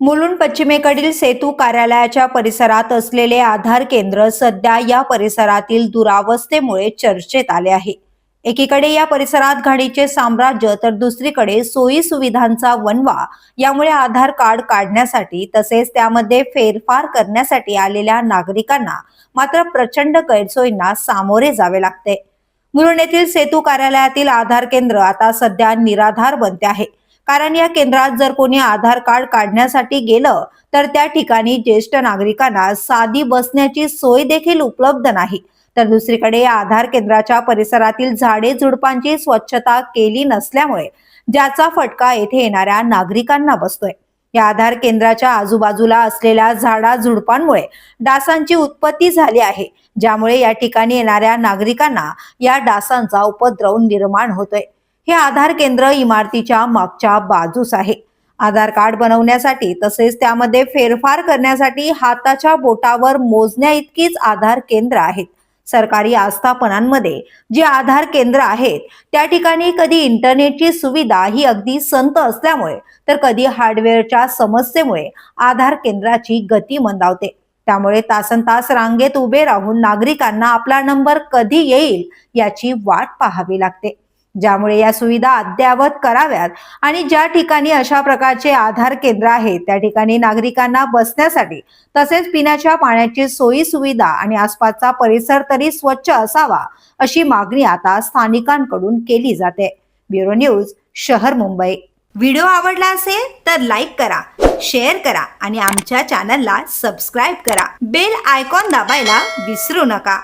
मुलुंड पश्चिमेकडील सेतू कार्यालयाच्या परिसरात असलेले आधार केंद्र सध्या या परिसरातील दुरावस्थेमुळे चर्चेत आले आहे. एकीकडे या परिसरात घाडीचे साम्राज्य तर दुसरीकडे सोयी सुविधांचा वनवा यामुळे आधार कार्ड काढण्यासाठी तसेच त्यामध्ये फेरफार करण्यासाठी आलेल्या नागरिकांना मात्र प्रचंड गैरसोयींना सामोरे जावे लागते. मुलुंड येथील सेतू कार्यालयातील आधार केंद्र आता सध्या निराधार बनते आहे. कारण या केंद्रात जर कोणी आधार कार्ड काढण्यासाठी गेलं तर त्या ठिकाणी ज्येष्ठ नागरिकांना साधी बसण्याची सोय देखील उपलब्ध नाही. तर दुसरीकडे या आधार केंद्राच्या परिसरातील झाडे झुडपांची स्वच्छता केली नसल्यामुळे ज्याचा फटका येथे येणाऱ्या नागरिकांना बसतोय. या आधार केंद्राच्या आजूबाजूला असलेल्या झाडा झुडपांमुळे डासांची उत्पत्ती झाली आहे ज्यामुळे या ठिकाणी येणाऱ्या नागरिकांना या डासांचा उपद्रव निर्माण होतोय. हे आधार केंद्र इमारतीच्या मागच्या बाजूस आहे. आधार कार्ड बनवण्यासाठी तसेच त्यामध्ये फेरफार करण्यासाठी हाताच्या बोटावर मोजण्या इतकीच आधार केंद्र आहेत. सरकारी आस्थापनांमध्ये जे आधार केंद्र आहेत त्या ठिकाणी कधी इंटरनेटची सुविधा ही अगदी संत असल्यामुळे तर कधी हार्डवेअरच्या समस्येमुळे आधार केंद्राची गती मंदावते. त्यामुळे तासन तास रांगेत उभे राहून नागरिकांना आपला नंबर कधी येईल याची वाट पाहावी लागते. ज्यामुळे या सुविधा अद्ययावत कराव्यात. आणि ज्या ठिकाणी अशा प्रकारचे आधार केंद्र आहेत त्या ठिकाणी नागरिकांना बसण्यासाठी तसेच पिण्याच्या पाण्याची सोयी सुविधा आणि आसपासचा परिसर तरी स्वच्छ असावा अशी मागणी आता स्थानिकांकडून केली जाते. ब्युरो न्यूज शहर मुंबई. व्हिडिओ आवडला असेल तर लाईक करा शेअर करा आणि आमच्या चॅनलला सबस्क्राईब करा. बेल आयकॉन दाबायला विसरू नका.